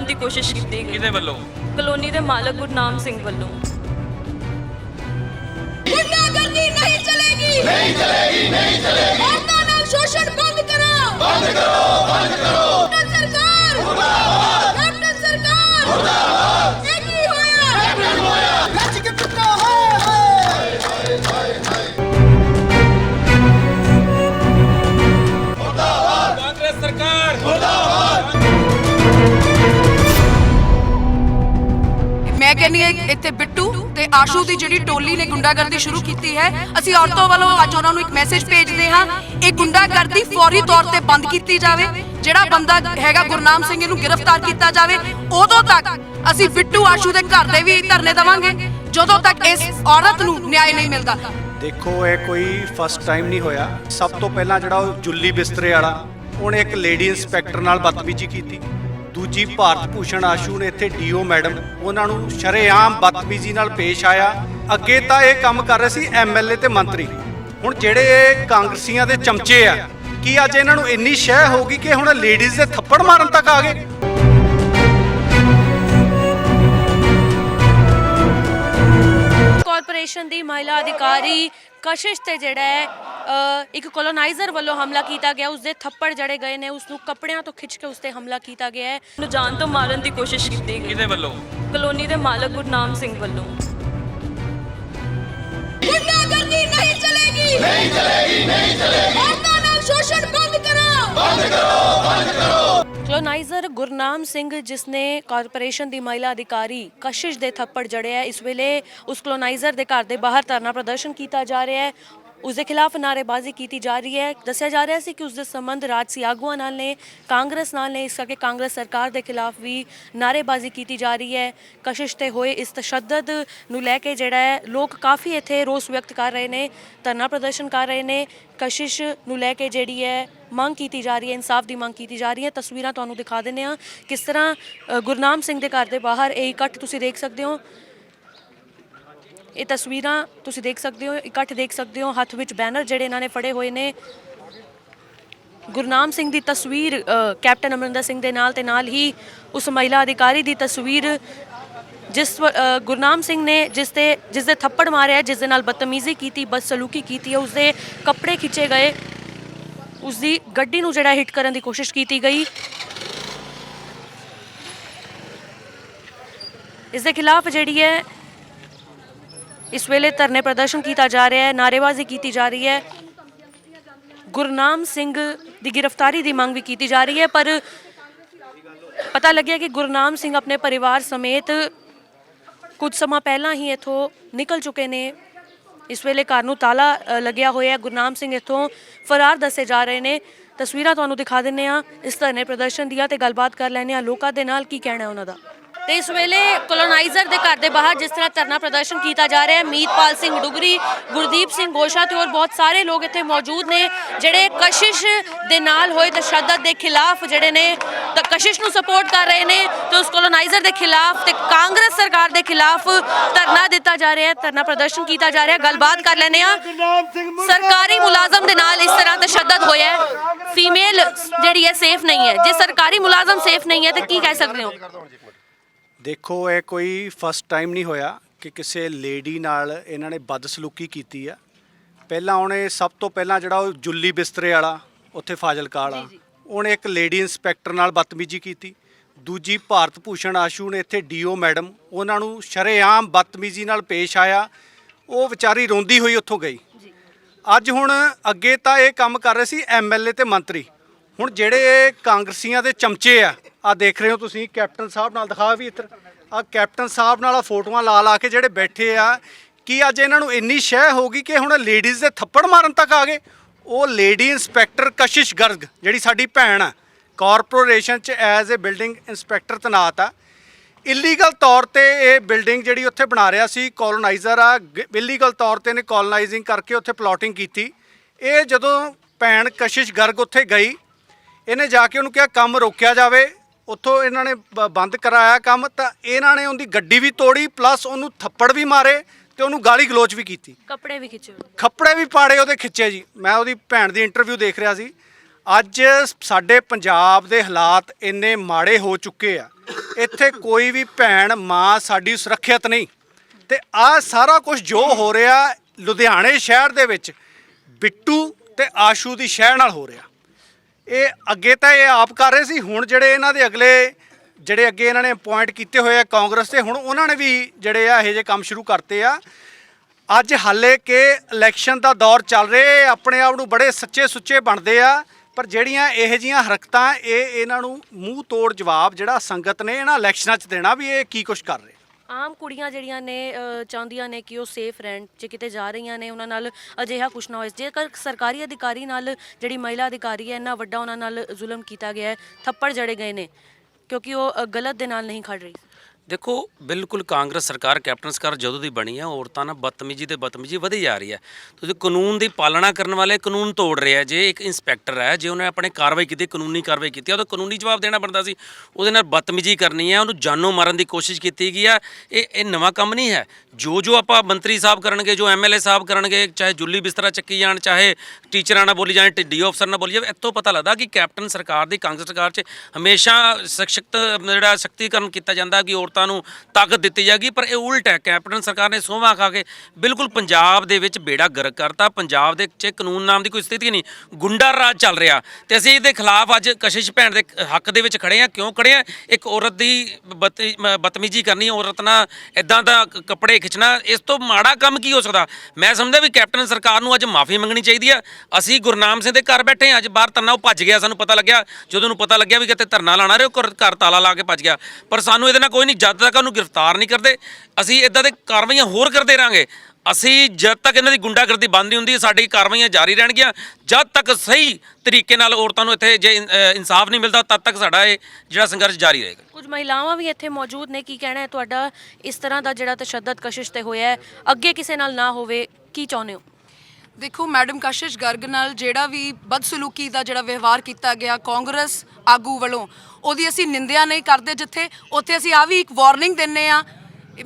ਮਾਰਨ ਦੀ ਕੋਸ਼ਿਸ਼ ਕੀਤੀ ਗਈ। ਕਿਹਦੇ ਵੱਲੋਂ? ਕਲੋਨੀ ਦੇ ਮਾਲਕ ਗੁਰਨਾਮ ਸਿੰਘ ਵੱਲੋਂ। ਗੁੰਡਾਗਰਦੀ ਨਹੀਂ ਚਲੇਗੀ। ਨਹੀਂ ਚਲੇਗੀ ਨਹੀਂ ਚਲੇਗੀ। ਔਰਤਾਂ ਨਾਲ ਸ਼ੋਸ਼ਣ ਬੰਦ ਕਰੋ। ਬੰਦ ਕਰੋ ਬੰਦ ਕਰੋ। ਮੈਂ ਕਹਿੰਨੀ ਹਾਂ, ਇੱਥੇ ਬਿੱਟੂ ਤੇ ਆਸ਼ੂ ਦੀ ਜਿਹੜੀ ਟੋਲੀ ਨੇ ਗੁੰਡਾਗਰਦੀ ਸ਼ੁਰੂ ਕੀਤੀ ਹੈ, ਅਸੀਂ ਔਰਤਾਂ ਵੱਲੋਂ ਅੱਜ ਉਹਨਾਂ ਨੂੰ ਇੱਕ ਮੈਸੇਜ ਭੇਜਦੇ ਹਾਂ, ਇਹ ਗੁੰਡਾਗਰਦੀ ਫੌਰੀ ਤੌਰ ਤੇ ਬੰਦ ਕੀਤੀ ਜਾਵੇ, ਜਿਹੜਾ ਬੰਦਾ ਹੈਗਾ ਗੁਰਨਾਮ ਸਿੰਘ ਇਹਨੂੰ ਗ੍ਰਿਫਤਾਰ ਕੀਤਾ ਜਾਵੇ, ਉਦੋਂ ਤੱਕ ਅਸੀਂ ਬਿੱਟੂ ਆਸ਼ੂ ਦੇ ਘਰ ਦੇ ਵੀ ਧਰਨੇ ਦੇਵਾਂਗੇ, ਜਦੋਂ ਤੱਕ ਇਸ ਔਰਤ ਨੂੰ ਨਿਆਂ ਨਹੀਂ ਮਿਲਦਾ। ਦੇਖੋ, ਇਹ ਕੋਈ ਫਸਟ ਟਾਈਮ ਨਹੀਂ ਹੋਇਆ। ਸਭ ਤੋਂ ਪਹਿਲਾਂ ਜਿਹੜਾ ਉਹ ਜੁੱਲੀ ਬਿਸਤਰੇ ਵਾਲਾ, ਉਹਨੇ ਇੱਕ ਲੇਡੀ ਇੰਸਪੈਕਟਰ ਨਾਲ ਬਦਤਮੀਜ਼ੀ ਕੀਤੀ। ਦੂਜੀ ਭਾਰਤ ਭੂਸ਼ਣ ਆਸ਼ੂ ਨੇ ਇੱਥੇ ਡੀਓ ਮੈਡਮ ਉਹਨਾਂ ਨੂੰ ਸ਼ਰੇਆਮ ਬਦਤਮੀਜ਼ੀ ਨਾਲ ਪੇਸ਼ ਆਇਆ। ਅੱਗੇ ਤਾਂ ਇਹ ਕੰਮ ਕਰ ਰਹੇ ਸੀ ਐਮਐਲਏ ਤੇ ਮੰਤਰੀ। ਹੁਣ ਜਿਹੜੇ ਇਹ ਕਾਂਗਰਸੀਆਂ ਦੇ ਚਮਚੇ ਆ, ਕੀ ਅੱਜ ਇਹਨਾਂ ਨੂੰ ਇੰਨੀ ਸ਼ਹਿ ਹੋ ਗਈ ਕਿ ਹੁਣ ਲੇਡੀਜ਼ ਦੇ ਥੱਪੜ ਮਾਰਨ ਤੱਕ ਆ ਗਏ? ਕਾਰਪੋਰੇਸ਼ਨ ਦੀ ਮਹਿਲਾ ਅਧਿਕਾਰੀ ਕਸ਼ਿਸ਼ ਤੇ ਜਿਹੜਾ ਹੈ ਇੱਕ ਕੋਲੋਨਾਈਜ਼ਰ ਵੱਲੋਂ ਹਮਲਾ ਕੀਤਾ ਗਿਆ। ਉਸ ਦੇ ਥੱਪੜ ਜੜੇ ਗਏ ਨੇ ਉਸ ਨੂੰ ਕੱਪੜਿਆਂ ਤੋਂ ਖਿੱਚ ਕੇ ਉਸ ਤੇ ਹਮਲਾ ਕੀਤਾ ਗਿਆ ਹੈ। ਨੂੰ ਜਾਨ ਤੋਂ ਮਾਰਨ ਦੀ ਕੋਸ਼ਿਸ਼ ਕੀਤੀ ਗਈ। ਕਿਹਦੇ ਵੱਲੋਂ? ਕਲੋਨੀ ਦੇ ਮਾਲਕ ਗੁਰਨਾਮ ਸਿੰਘ ਵੱਲੋਂ। ਗੁੰਡਾਗਰਦੀ ਨਹੀਂ ਚਲੇਗੀ। ਨਹੀਂ ਚਲੇਗੀ ਨਹੀਂ ਚਲੇਗੀ। ਔਰਤਾਂ ਨਾਲ ਸ਼ੋਸ਼ਣ ਬੰਦ ਕਰੋ। ਕਲੋਨਾਈਜ਼ਰ ਗੁਰਨਾਮ ਸਿੰਘ, ਜਿਸ ਨੇ ਕਾਰਪੋਰੇਸ਼ਨ ਦੀ ਮਹਿਲਾ ਅਧਿਕਾਰੀ ਕਸ਼ਿਸ਼ ਦੇ ਥੱਪੜ ਜੜੇ ਇਸ ਵੇਲੇ ਉਸ ਕਲੋਨਾਈਜ਼ਰ ਦੇ ਘਰ ਦੇ ਬਾਹਰ ਧਰਨਾ ਪ੍ਰਦਰਸ਼ਨ ਕੀਤਾ ਜਾ ਰਿਹਾ ਹੈ। ਉਸ ਦੇ ਖਿਲਾਫ ਨਾਅਰੇਬਾਜ਼ੀ ਕੀਤੀ ਜਾ ਰਹੀ ਹੈ। ਦੱਸਿਆ ਜਾ ਰਿਹਾ ਸੀ ਕਿ ਉਸ ਦੇ ਸੰਬੰਧ ਰਾਜਸੀ ਆਗੂਆਂ ਨਾਲ ਨੇ, ਕਾਂਗਰਸ ਨਾਲ ਨੇ। ਇਸ ਕਰਕੇ ਕਾਂਗਰਸ ਸਰਕਾਰ ਦੇ ਖਿਲਾਫ ਵੀ ਨਾਅਰੇਬਾਜ਼ੀ ਕੀਤੀ ਜਾ ਰਹੀ ਹੈ। ਕਸ਼ਿਸ਼ ਤੇ ਹੋਏ ਇਸ ਤਸ਼ੱਦਦ ਨੂੰ ਲੈ ਕੇ ਜਿਹੜਾ ਹੈ, ਲੋਕ ਕਾਫੀ ਇੱਥੇ ਰੋਸ ਵਿਅਕਤ ਕਰ ਰਹੇ ਨੇ, ਧਰਨਾ ਪ੍ਰਦਰਸ਼ਨ ਕਰ ਰਹੇ ਨੇ। ਕਸ਼ਿਸ਼ ਨੂੰ ਲੈ ਕੇ ਜਿਹੜੀ ਹੈ ਮੰਗ ਕੀਤੀ ਜਾ ਰਹੀ ਹੈ, ਇਨਸਾਫ ਦੀ ਮੰਗ ਕੀਤੀ ਜਾ ਰਹੀ ਹੈ। ਤਸਵੀਰਾਂ ਤੁਹਾਨੂੰ ਦਿਖਾ ਦਿੰਦੇ ਆ ਕਿਸ ਤਰ੍ਹਾਂ ਗੁਰਨਾਮ ਸਿੰਘ ਦੇ ਘਰ ਦੇ ਬਾਹਰ ਇਹ ਇਕੱਠ ਤੁਸੀਂ ਦੇਖ ਸਕਦੇ ਹੋ। ਇਹ ਤਸਵੀਰਾਂ ਤੁਸੀਂ ਦੇਖ ਸਕਦੇ ਹੋ, ਇਕੱਠ ਦੇਖ ਸਕਦੇ ਹੋ, ਹੱਥ ਵਿੱਚ ਬੈਨਰ ਜਿਹੜੇ ਇਹਨਾਂ ਨੇ ਫੜੇ ਹੋਏ ਨੇ। ਗੁਰਨਾਮ ਸਿੰਘ ਦੀ ਤਸਵੀਰ ਕੈਪਟਨ ਅਮਰਿੰਦਰ ਸਿੰਘ ਦੇ ਨਾਲ ਤੇ ਨਾਲ ਹੀ ਉਸ ਮਹਿਲਾ ਅਧਿਕਾਰੀ ਦੀ ਤਸਵੀਰ, ਜਿਸ ਗੁਰਨਾਮ ਸਿੰਘ ਨੇ ਜਿਸ ਤੇ, ਜਿਸ ਦੇ ਥੱਪੜ ਮਾਰਿਆ ਜਿਸ ਦੇ ਨਾਲ ਬਦਤਮੀਜ਼ੀ ਕੀਤੀ, ਬਦਸਲੂਕੀ ਕੀਤੀ ਹੈ ਉਸ ਦੇ ਕੱਪੜੇ ਖਿੱਚੇ ਗਏ। ਉਸ ਦੀ ਗੱਡੀ ਨੂੰ ਜਿਹੜਾ ਹਿੱਟ ਕਰਨ ਦੀ ਕੋਸ਼ਿਸ਼ ਕੀਤੀ ਗਈ। ਇਸ ਦੇ ਖਿਲਾਫ ਜਿਹੜੀ ਹੈ ਇਸ ਵੇਲੇ ਧਰਨੇ ਪ੍ਰਦਰਸ਼ਨ ਕੀਤਾ ਜਾ ਰਿਹਾ ਹੈ, ਨਾਅਰੇਬਾਜ਼ੀ ਕੀਤੀ ਜਾ ਰਹੀ ਹੈ। ਗੁਰਨਾਮ ਸਿੰਘ ਦੀ ਗ੍ਰਿਫਤਾਰੀ ਦੀ ਮੰਗ ਵੀ ਕੀਤੀ ਜਾ ਰਹੀ ਹੈ, ਪਰ ਪਤਾ ਲੱਗਿਆ ਕਿ ਗੁਰਨਾਮ ਸਿੰਘ ਆਪਣੇ ਪਰਿਵਾਰ ਸਮੇਤ ਕੁਝ ਸਮਾਂ ਪਹਿਲਾਂ ਹੀ ਇੱਥੋਂ ਨਿਕਲ ਚੁੱਕੇ ਨੇ। ਇਸ ਵੇਲੇ ਘਰ ਨੂੰ ਤਾਲਾ ਲੱਗਿਆ ਹੋਇਆ ਹੈ। ਗੁਰਨਾਮ ਸਿੰਘ ਇੱਥੋਂ ਫਰਾਰ ਦੱਸੇ ਜਾ ਰਹੇ ਨੇ। ਤਸਵੀਰਾਂ ਤੁਹਾਨੂੰ ਦਿਖਾ ਦਿੰਨੇ ਆ ਇਸ ਧਰਨੇ ਪ੍ਰਦਰਸ਼ਨ ਦੀਆਂ ਤੇ ਗੱਲਬਾਤ ਕਰ ਲੈਣੇ ਆ ਲੋਕਾਂ ਦੇ ਨਾਲ ਕੀ ਕਹਿਣਾ ਉਹਨਾਂ ਦਾ? ਤੇ ਇਸ ਵੇਲੇ ਕੋਲੋਨਾਈਜ਼ਰ ਦੇ ਘਰ ਦੇ ਬਾਹਰ ਜਿਸ ਤਰ੍ਹਾਂ ਧਰਨਾ ਪ੍ਰਦਰਸ਼ਨ ਕੀਤਾ ਜਾ ਰਿਹਾ ਹੈ, ਮੀਤਪਾਲ ਸਿੰਘ ਡੁਗਰੀ, ਗੁਰਦੀਪ ਸਿੰਘ ਗੋਸ਼ਾ ਤੇ ਹੋਰ ਬਹੁਤ ਸਾਰੇ ਲੋਕ ਇੱਥੇ ਮੌਜੂਦ ਨੇ, ਜਿਹੜੇ ਕਸ਼ਿਸ਼ ਦੇ ਨਾਲ ਹੋਏ ਤਸ਼ੱਦਦ ਦੇ ਖਿਲਾਫ ਜਿਹੜੇ ਨੇ ਕਸ਼ਿਸ਼ ਨੂੰ ਸਪੋਰਟ ਕਰ ਰਹੇ ਨੇ, ਤੇ ਉਸ ਕੋਲੋਨਾਈਜ਼ਰ ਦੇ ਖਿਲਾਫ ਤੇ ਕਾਂਗਰਸ ਸਰਕਾਰ ਦੇ ਖਿਲਾਫ ਧਰਨਾ ਦਿੱਤਾ ਜਾ ਰਿਹਾ ਹੈ, ਧਰਨਾ ਪ੍ਰਦਰਸ਼ਨ ਕੀਤਾ ਜਾ ਰਿਹਾ ਗੱਲਬਾਤ ਕਰ ਲੈਣੇ ਆ ਸਰਕਾਰੀ ਮੁਲਾਜ਼ਮ ਦੇ ਨਾਲ ਇਸ ਤਰ੍ਹਾਂ ਤਸ਼ੱਦਦ ਹੋਇਆ ਫੀਮੇਲ ਜਿਹੜੀ ਹੈ ਸੇਫ ਨਹੀਂ ਹੈ। ਜੇ ਸਰਕਾਰੀ ਮੁਲਾਜ਼ਮ ਸੇਫ ਨਹੀਂ ਹੈ, ਤਾਂ ਕੀ ਕਹਿ ਸਕਦੇ ਹੋ? ਦੇਖੋ ਇਹ ਕੋਈ ਫਸਟ ਟਾਈਮ ਨਹੀਂ ਹੋਇਆ ਕਿ ਕਿਸੇ ਲੇਡੀ ਨਾਲ ਇਹਨਾਂ ਨੇ ਬਦਸਲੂਕੀ ਕੀਤੀ ਆ। ਪਹਿਲਾਂ ਉਹਨੇ ਸਭ ਤੋਂ ਪਹਿਲਾਂ ਜਿਹੜਾ ਉਹ ਜੁੱਲੀ ਬਿਸਤਰੇ ਵਾਲਾ ਉੱਥੇ ਫਾਜ਼ਿਲਕਾ ਵਾਲਾ ਉਹਨੇ ਇੱਕ ਲੇਡੀ ਇੰਸਪੈਕਟਰ ਨਾਲ ਬਦਤਮੀਜ਼ੀ ਕੀਤੀ। ਦੂਜੀ ਭਾਰਤ ਭੂਸ਼ਣ ਆਸ਼ੂ ਨੇ ਇੱਥੇ ਡੀਓ ਮੈਡਮ ਉਹਨਾਂ ਨੂੰ ਸ਼ਰੇਆਮ ਬਦਤਮੀਜ਼ੀ ਨਾਲ ਪੇਸ਼ ਆਇਆ। ਉਹ ਵਿਚਾਰੀ ਰੋਂਦੀ ਹੋਈ ਉੱਥੋਂ ਗਈ। ਅੱਜ ਹੁਣ ਅੱਗੇ ਤਾਂ ਇਹ ਕੰਮ ਕਰ ਰਹੇ ਸੀ ਐਮਐਲਏ ਤੇ ਮੰਤਰੀ। ਹੁਣ ਜਿਹੜੇ ਕਾਂਗਰਸੀਆਂ ਦੇ ਚਮਚੇ ਆ ਆ ਦੇਖ ਰਹੇ ਹੋ ਤੁਸੀਂ, ਕੈਪਟਨ ਸਾਹਿਬ ਨਾਲ ਦਿਖਾ ਵੀ ਇੱਧਰ। ਆ ਕੈਪਟਨ ਸਾਹਿਬ ਨਾਲ ਆ ਫੋਟੋਆਂ ਲਾ ਲਾ ਕੇ ਜਿਹੜੇ ਬੈਠੇ ਆ, ਕੀ ਅੱਜ ਇਹਨਾਂ ਨੂੰ ਇੰਨੀ ਸ਼ਹਿ ਹੋ ਗਈ ਕਿ ਹੁਣ ਲੇਡੀਜ਼ ਦੇ ਥੱਪੜ ਮਾਰਨ ਤੱਕ ਆ ਗਏ? ਉਹ ਲੇਡੀ ਇੰਸਪੈਕਟਰ ਕਸ਼ਿਸ਼ ਗਰਗ, ਜਿਹੜੀ ਸਾਡੀ ਭੈਣ ਆ, ਕਾਰਪੋਰੇਸ਼ਨ ਚ ਐਜ਼ ਅ ਬਿਲਡਿੰਗ ਇੰਸਪੈਕਟਰ ਤਨਾਤ ਆ। ਇਲੀਗਲ ਤੌਰ ਤੇ ਇਹ ਬਿਲਡਿੰਗ ਜਿਹੜੀ ਉੱਥੇ ਬਣਾ ਰਿਹਾ ਸੀ ਕੋਲੋਨਾਈਜ਼ਰ ਆ ਇਲੀਗਲ ਤੌਰ ਤੇ ਨੇ ਕੋਲੋਨਾਈਜ਼ਿੰਗ ਕਰਕੇ ਉੱਥੇ ਪਲਾਟਿੰਗ ਕੀਤੀ। ਇਹ ਜਦੋਂ ਭੈਣ ਕਸ਼ਿਸ਼ ਗਰਗ ਉੱਥੇ ਗਈ, ਇਹਨੇ ਜਾ ਕੇ ਉਹਨੂੰ ਕਿਹਾ, ਕੰਮ ਰੋਕਿਆ ਜਾਵੇ। ਉੱਥੋਂ ਇਹਨਾਂ ਨੇ ਬ- ਬੰਦ ਕਰਾਇਆ ਕੰਮ ਤਾਂ ਇਹਨਾਂ ਨੇ ਉਹਦੀ ਗੱਡੀ ਵੀ ਤੋੜੀ ਪਲੱਸ ਉਹਨੂੰ ਥੱਪੜ ਵੀ ਮਾਰੇ ਤੇ ਉਹਨੂੰ ਗਾਲੀ ਗਲੋਚ ਵੀ ਕੀਤੀ। ਕੱਪੜੇ ਵੀ ਖਿੱਚੇ ਹੋਏ। ਖੱਪੜੇ ਵੀ ਪਾੜੇ ਉਹਦੇ ਖਿੱਚੇ ਜੀ। ਮੈਂ ਉਹਦੀ ਭੈਣ ਦੀ ਇੰਟਰਵਿਊ ਦੇਖ ਰਿਹਾ ਸੀ। ਅੱਜ ਸਾਡੇ ਪੰਜਾਬ ਦੇ ਹਾਲਾਤ ਇੰਨੇ ਮਾੜੇ ਹੋ ਚੁੱਕੇ ਆ। ਇੱਥੇ ਕੋਈ ਵੀ ਭੈਣ ਮਾਂ ਸਾਡੀ ਸੁਰੱਖਿਅਤ ਨਹੀਂ। ਤੇ ਆ ਸਾਰਾ ਕੁਝ ਜੋ ਹੋ ਰਿਹਾ ਲੁਧਿਆਣੇ ਸ਼ਹਿਰ ਦੇ ਵਿੱਚ ਬਿੱਟੂ ਤੇ ਆਸ਼ੂ ਦੀ ਸ਼ਹਿਰ ਨਾਲ ਹੋ ਰਿਹਾ। ਇਹ ਅੱਗੇ ਤਾਂ ਇਹ ਆਪ ਕਰ ਰਹੇ ਸੀ, ਹੁਣ ਜਿਹੜੇ ਇਹਨਾਂ ਦੇ ਅਗਲੇ, ਜਿਹੜੇ ਅੱਗੇ ਇਹਨਾਂ ਨੇ ਅਪਾਇੰਟ ਕੀਤੇ ਹੋਏ ਆ ਕਾਂਗਰਸ ਤੇ ਹੁਣ ਉਹਨਾਂ ਨੇ ਵੀ ਜਿਹੜੇ ਆ ਇਹੋ ਜਿਹੇ ਕੰਮ ਸ਼ੁਰੂ ਕਰਤੇ ਆ। ਅੱਜ ਹਾਲੇ ਕਿ ਇਲੈਕਸ਼ਨ ਦਾ ਦੌਰ ਚੱਲ ਰਿਹਾ, ਇਹ ਆਪਣੇ ਆਪ ਨੂੰ ਬੜੇ ਸੱਚੇ ਸੁੱਚੇ ਬਣਦੇ ਆ, ਪਰ ਜਿਹੜੀਆਂ ਇਹੋ ਜੀਆਂ ਹਰਕਤਾਂ, ਇਹ ਇਹਨਾਂ ਨੂੰ ਮੂੰਹ ਤੋੜ ਜਵਾਬ ਜਿਹੜਾ ਸੰਗਤ ਨੇ ਇਹਨਾਂ ਇਲੈਕਸ਼ਨਾਂ 'ਚ ਦੇਣਾ ਵੀ ਇਹ ਕੀ ਕੁਝ ਕਰ ਰਹੇ। ਆਮ ਕੁੜੀਆਂ ਜਿਹੜੀਆਂ ਨੇ ਅ, ਚਾਹੁੰਦੀਆਂ ਨੇ ਕਿ ਉਹ ਸੇਫ ਰਹਿਣ ਜੇ ਕਿਤੇ ਜਾ ਰਹੀਆਂ ਨੇ ਉਹਨਾਂ ਨਾਲ ਅਜਿਹਾ ਕੁਛ ਨਾ ਹੋਏ। ਜੇਕਰ ਸਰਕਾਰੀ ਅਧਿਕਾਰੀ ਨਾਲ ਜਿਹੜੀ ਮਹਿਲਾ ਅਧਿਕਾਰੀ ਹੈ ਇੰਨਾ ਵੱਡਾ ਉਹਨਾਂ ਨਾਲ ਜ਼ੁਲਮ ਕੀਤਾ ਗਿਆ ਹੈ ਥੱਪੜ ਜੜੇ ਗਏ ਨੇ ਕਿਉਂਕਿ ਉਹ ਅ, ਗਲਤ ਦੇ ਨਾਲ ਨਹੀਂ ਖੜ ਰਹੀ। ਦੇਖੋ, ਬਿਲਕੁਲ ਕਾਂਗਰਸ ਸਰਕਾਰ ਕੈਪਟਨ ਸਰਕਾਰ ਜਦੋਂ ਦੀ ਬਣੀ ਹੈ ਔਰਤਾਂ ਨਾਲ ਬਦਤਮੀਜੀ ਤੇ ਬਦਤਮੀਜੀ ਵਧੀ ਜਾ ਰਹੀ ਹੈ ਤੁਸੀਂ ਕਾਨੂੰਨ ਦੀ ਪਾਲਣਾ ਕਰਨ ਵਾਲੇ ਕਾਨੂੰਨ ਤੋੜ ਰਹੇ ਆ, ਜੇ ਇੱਕ ਇੰਸਪੈਕਟਰ ਹੈ ਜੇ ਉਹਨੇ ਆਪਣੇ ਕਾਰਵਾਈ ਕੀਤੀ, ਕਾਨੂੰਨੀ ਕਾਰਵਾਈ ਕੀਤੀ ਉਹਦਾ ਕਾਨੂੰਨੀ ਜਵਾਬ ਦੇਣਾ ਬਣਦਾ ਸੀ। ਉਹਦੇ ਨਾਲ ਬਦਤਮੀਜੀ ਕਰਨੀ ਹੈ ਉਹਨੂੰ ਜਾਨੋਂ ਮਾਰਨ ਦੀ ਕੋਸ਼ਿਸ਼ ਕੀਤੀ ਗਈ ਆ। ਇਹ ਇਹ ਨਵਾਂ ਕੰਮ ਨਹੀਂ ਹੈ। ਜੋ ਜੋ ਆਪਾਂ ਮੰਤਰੀ ਸਾਹਿਬ ਕਰਨਗੇ, ਜੋ ਐਮਐਲਏ ਸਾਹਿਬ ਕਰਨਗੇ, ਚਾਹੇ ਜੁੱਲੀ ਬਿਸਤਰਾ ਚੱਕੀ ਜਾਣ, ਚਾਹੇ ਟੀਚਰਾਂ ਨਾਲ ਬੋਲੀ ਜਾਣ ਡੀ ਅਫਸਰ ਨਾਲ ਬੋਲੀ ਜਾਵੇ, ਇੱਥੋਂ ਪਤਾ ਲੱਗਦਾ ਕਿ ਕੈਪਟਨ ਸਰਕਾਰ ਦੀ ਕਾਂਗਰਸ ਸਰਕਾਰ 'ਚ ਹਮੇਸ਼ਾ ਸਖਤ, ਜਿਹੜਾ ਸ਼ਕਤੀਕਰਨ ਕੀਤਾ ਜਾਂਦਾ ਕਿ ਔਰਤਾਂ ਨੂੰ ਤਾਕਤ ਦਿੱਤੀ ਜਾਏਗੀ, ਪਰ ਇਹ ਉਲਟ ਹੈ, ਕੈਪਟਨ ਸਰਕਾਰ ਨੇ ਸੋਹਾਂ ਖਾ ਕੇ ਬਿਲਕੁਲ ਪੰਜਾਬ ਦੇ ਵਿੱਚ ਬੇੜਾ ਗਰਕ ਕਰਤਾ। ਪੰਜਾਬ ਦੇ 'ਚ ਕਾਨੂੰਨ ਨਾਮ ਦੀ ਕੋਈ ਸਥਿਤੀ ਨਹੀਂ ਗੁੰਡਾ ਰਾਜ ਚੱਲ ਰਿਹਾ। ਤੇ ਅਸੀਂ ਇਹਦੇ ਖਿਲਾਫ ਅੱਜ ਕਸ਼ਿਸ਼ ਭੈਣ ਦੇ ਹੱਕ ਦੇ ਵਿੱਚ ਖੜੇ ਆ ਕਿਉਂ ਖੜੇ ਆ ਇੱਕ ਔਰਤ ਦੀ ਬਤੀ- ਬਦਤਮੀਜੀ ਕਰਨੀ, ਔਰਤ ਨਾਲ ਇਦਾਂ ਦਾ ਕੱਪੜੇ ਖਿੱਚਣਾ, ਇਸ ਤੋਂ ਮਾੜਾ ਕੰਮ ਕੀ ਹੋ ਸਕਦਾ? ਮੈਂ ਸਮਝਦਾ ਵੀ ਕੈਪਟਨ ਸਰਕਾਰ ਨੂੰ ਅੱਜ ਮਾਫੀ ਮੰਗਣੀ ਚਾਹੀਦੀ ਆ। ਅਸੀਂ ਗੁਰਨਾਮ ਸਿੰਘ ਦੇ ਘਰ ਬੈਠੇ ਹਾਂ, ਅੱਜ ਬਾਹਰ ਧਰਨਾ ਉਹ ਭੱਜ ਗਿਆ, ਸਾਨੂੰ ਪਤਾ ਲੱਗਿਆ। ਜਦੋਂ ਨੂੰ ਪਤਾ ਲੱਗਿਆ ਵੀ ਕਿਤੇ ਧਰਨਾ ਲਾਣਾ ਰਹੇ, ਉਹ ਘਰ ਤਾਲਾ ਲਾ ਕੇ ਭੱਜ ਗਿਆ। ਪਰ ਸਾਨੂੰ ਇਹਦੇ ਨਾਲ ਕੋਈ ਨਹੀਂ ਜਦ ਤੱਕ ਉਹਨੂੰ ਗ੍ਰਿਫਤਾਰ ਨਹੀਂ ਕਰਦੇ, ਅਸੀਂ ਇਦਾਂ ਦੇ ਕਾਰਵਾਈਆਂ ਹੋਰ ਕਰਦੇ ਰਾਂਗੇ। ਅਸੀਂ ਜਦ ਤੱਕ ਇਹਨਾਂ ਦੀ ਗੁੰਡਾਗਰਦੀ ਬੰਦ ਨਹੀਂ ਹੁੰਦੀ, ਸਾਡੀ ਕਾਰਵਾਈਆਂ ਜਾਰੀ ਰਹਿਣਗੀਆਂ। ਜਦ ਤੱਕ ਸਹੀ ਤਰੀਕੇ ਨਾਲ ਔਰਤਾਂ ਨੂੰ ਇੱਥੇ ਜੇ ਇਨਸਾਫ ਨਹੀਂ ਮਿਲਦਾ, ਤਦ ਤੱਕ ਸਾਡਾ ਇਹ ਜਿਹੜਾ ਸੰਘਰਸ਼ ਜਾਰੀ ਰਹੇਗਾ। ਕੁਝ ਮਹਿਲਾਵਾਂ ਵੀ ਇੱਥੇ ਮੌਜੂਦ ਨੇ, ਕੀ ਕਹਿਣਾ ਹੈ ਤੁਹਾਡਾ? ਇਸ ਤਰ੍ਹਾਂ ਦਾ ਜਿਹੜਾ ਤਸ਼ੱਦਦ ਕਸ਼ਿਸ਼ ਤੇ ਹੋਇਆ ਹੈ, ਅੱਗੇ ਕਿਸੇ ਨਾਲ ਨਾ ਹੋਵੇ, ਕੀ ਚਾਹੁੰਦੇ ਹੋ? ਦੇਖੋ, ਮੈਡਮ ਕਸ਼ਿਸ਼ ਗਰਗ ਨਾਲ ਜਿਹੜਾ ਵੀ ਬਦਸਲੂਕੀ ਦਾ ਜਿਹੜਾ ਵਿਵਹਾਰ ਕੀਤਾ ਗਿਆ ਕਾਂਗਰਸ ਆਗੂ ਵੱਲੋਂ, ਉਹਦੀ ਅਸੀਂ ਨਿੰਦਿਆ ਨਹੀਂ ਕਰਦੇ ਜਿੱਥੇ, ਉੱਥੇ ਅਸੀਂ ਆ ਵੀ ਇੱਕ ਵਾਰਨਿੰਗ ਦਿੰਨੇ ਆ।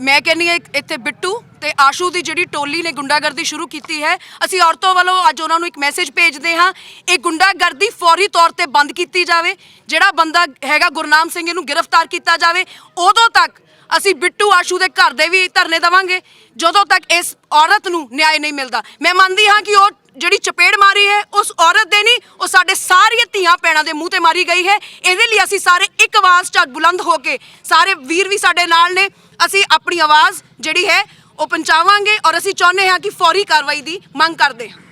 ਮੈਂ ਕਹਿੰਨੀ ਆ ਇੱਥੇ ਬਿੱਟੂ ਤੇ ਆਸ਼ੂ ਦੀ ਜਿਹੜੀ ਟੋਲੀ ਨੇ ਗੁੰਡਾਗਰਦੀ ਸ਼ੁਰੂ ਕੀਤੀ ਹੈ, ਅਸੀਂ ਔਰਤੋਂ ਵੱਲੋਂ ਅੱਜ ਉਹਨਾਂ ਨੂੰ ਇੱਕ ਮੈਸੇਜ ਭੇਜਦੇ ਹਾਂ, ਇਹ ਗੁੰਡਾਗਰਦੀ ਫੌਰੀ ਤੌਰ ਤੇ ਬੰਦ ਕੀਤੀ ਜਾਵੇ, ਜਿਹੜਾ ਬੰਦਾ ਹੈਗਾ ਗੁਰਨਾਮ ਸਿੰਘ, ਇਹਨੂੰ ਗ੍ਰਿਫਤਾਰ ਕੀਤਾ ਜਾਵੇ, ਉਦੋਂ ਤੱਕ ਅਸੀਂ ਬਿੱਟੂ ਆਸ਼ੂ ਦੇ ਘਰ ਦੇ ਵੀ ਧਰਨੇ ਦੇਵਾਂਗੇ। ਜਦੋਂ ਤੱਕ ਇਸ ਔਰਤ ਨੂੰ ਨਿਆਂ ਨਹੀਂ ਮਿਲਦਾ। ਮੈਂ ਮੰਨਦੀ ਹਾਂ ਕਿ ਉਹ ਜਿਹੜੀ ਚਪੇੜ ਮਾਰੀ ਹੈ, ਉਸ ਔਰਤ ਦੇ ਨਹੀਂ, ਉਹ ਸਾਡੇ ਸਾਰੀਆਂ ਧੀਆਂ ਪੈਣਾ ਦੇ ਮੂੰਹ ਤੇ ਮਾਰੀ ਗਈ ਹੈ। ਇਹਦੇ ਲਈ ਅਸੀਂ ਸਾਰੇ ਇੱਕ ਆਵਾਜ਼ ਚ ਬੁਲੰਦ ਹੋ ਕੇ ਸਾਰੇ ਵੀਰ ਵੀ ਸਾਡੇ ਨਾਲ ਨੇ। ਅਸੀਂ ਆਪਣੀ ਆਵਾਜ਼ ਜਿਹੜੀ ਹੈ, ਉਹ ਪਹੁੰਚਾਵਾਂਗੇ ਔਰ ਅਸੀਂ ਚਾਹੁੰਦੇ ਹਾਂ ਕਿ ਫੌਰੀ ਕਾਰਵਾਈ ਦੀ ਮੰਗ ਕਰਦੇ ਹਾਂ।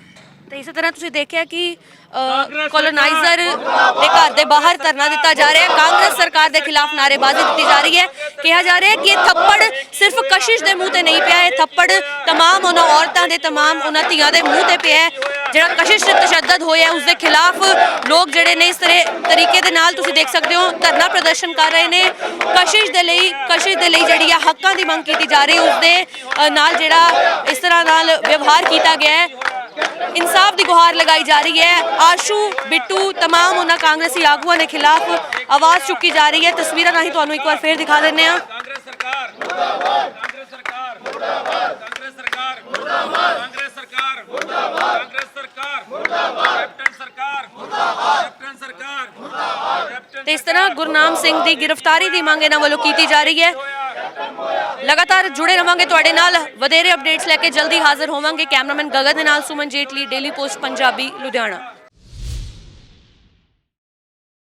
ਤੇ ਇਸੇ ਤਰ੍ਹਾਂ ਤੁਸੀਂ ਦੇਖਿਆ ਕਿ ਕੋਲੋਨਾਈਜ਼ਰ ਦੇ ਘਰ ਦੇ ਬਾਹਰ ਧਰਨਾ ਦਿੱਤਾ ਜਾ ਰਿਹਾ ਹੈ ਕਾਂਗਰਸ ਸਰਕਾਰ ਦੇ ਖਿਲਾਫ ਨਾਅਰੇਬਾਜ਼ੀ ਦਿੱਤੀ ਜਾ ਰਹੀ ਹੈ ਕਿਹਾ ਜਾ ਰਿਹਾ ਹੈ ਕਿ ਇਹ ਥੱਪੜ ਸਿਰਫ ਕਸ਼ਿਸ਼ ਦੇ ਮੂੰਹ ਤੇ ਨਹੀਂ ਪਿਆ ਇਹ ਥੱਪੜ तमाम ਉਹਨਾਂ ਔਰਤਾਂ ਦੇ तमाम ਉਹਨਾਂ ਧੀਆਂ ਦੇ ਮੂੰਹ ਤੇ ਪਿਆ ਹੈ ਜਿਹੜਾ ਕਸ਼ਿਸ਼ ਤੇ ਤਸ਼ੱਦਦ ਹੋਇਆ ਹੈ, ਉਸ ਦੇ ਖਿਲਾਫ ਲੋਕ ਜਿਹੜੇ ਨੇ ਇਸ ਤਰ੍ਹਾਂ ਤਰੀਕੇ ਦੇ ਨਾਲ ਤੁਸੀਂ ਦੇਖ ਸਕਦੇ ਹੋ ਧਰਨਾ ਪ੍ਰਦਰਸ਼ਨ ਕਰ ਰਹੇ ਨੇ ਕਸ਼ਿਸ਼ ਦੇ ਲਈ ਕਸ਼ਿਸ਼ ਦੇ ਲਈ ਜਿਹੜੀ ਆ ਹੱਕਾਂ ਦੀ ਮੰਗ ਕੀਤੀ ਜਾ ਰਹੀ ਹੈ ਉਸ ਦੇ ਅ, ਨਾਲ ਜਿਹੜਾ ਇਸ ਤਰ੍ਹਾਂ ਨਾਲ ਵਿਵਹਾਰ ਕੀਤਾ ਗਿਆ ਹੈ ਇਨਸਾਫ ਦੀ ਗੁਹਾਰ ਲਗਾਈ ਜਾ ਰਹੀ ਹੈ ਆਸ਼ੂ ਬਿੱਟੂ तमाम ਉਹਨਾਂ ਕਾਂਗਰਸੀ ਆਗੂਆਂ ਦੇ ਖਿਲਾਫ ਆਵਾਜ਼ ਚੁੱਕੀ ਜਾ ਰਹੀ ਹੈ ਤਸਵੀਰਾਂ ਰਾਹੀਂ ਤੁਹਾਨੂੰ ਇੱਕ ਵਾਰ ਫੇਰ ਦਿਖਾ ਦਿੰਨੇ ਆ ਕਾਂਗਰਸ ਸਰਕਾਰ ਮੁਰਦਾਬਾਦ ਕਾਂਗਰਸ ਸਰਕਾਰ ਮੁਰਦਾਬਾਦ ਕਾਂਗਰਸ ਸਰਕਾਰ ਮੁਰਦਾਬਾਦ ਕਾਂਗਰਸ ਸਰਕਾਰ ਮੁਰਦਾਬਾਦ ਕਾਂਗਰਸ ਸਰਕਾਰ ਮੁਰਦਾਬਾਦ ਕੈਪਟਨ ਸਰਕਾਰ ਮੁਰਦਾਬਾਦ ਕੈਪਟਨ ਸਰਕਾਰ ਮੁਰਦਾਬਾਦ ਕੈਪਟਨ ਤੇ ਇਸ ਤਰ੍ਹਾਂ ਗੁਰਨਾਮ ਸਿੰਘ ਦੀ ਗ੍ਰਿਫਤਾਰੀ ਦੀ ਮੰਗ ਇਹਨਾਂ ਵੱਲੋਂ ਕੀਤੀ ਜਾ ਰਹੀ ਹੈ ਲਗਾਤਾਰ ਜੁੜੇ ਰਵਾਂਗੇ ਤੁਹਾਡੇ ਨਾਲ। ਵਧੇਰੇ ਅਪਡੇਟਸ ਲੈ ਕੇ ਜਲਦੀ ਹਾਜ਼ਰ ਹੋਵਾਂਗੇ। ਕੈਮਰਾਮੈਨ ਗਗਨ ਦੇ ਨਾਲ ਸੁਮਨ ਜੇਟਲੀ ਡੇਲੀ ਪੋਸਟ ਪੰਜਾਬੀ, ਲੁਧਿਆਣਾ।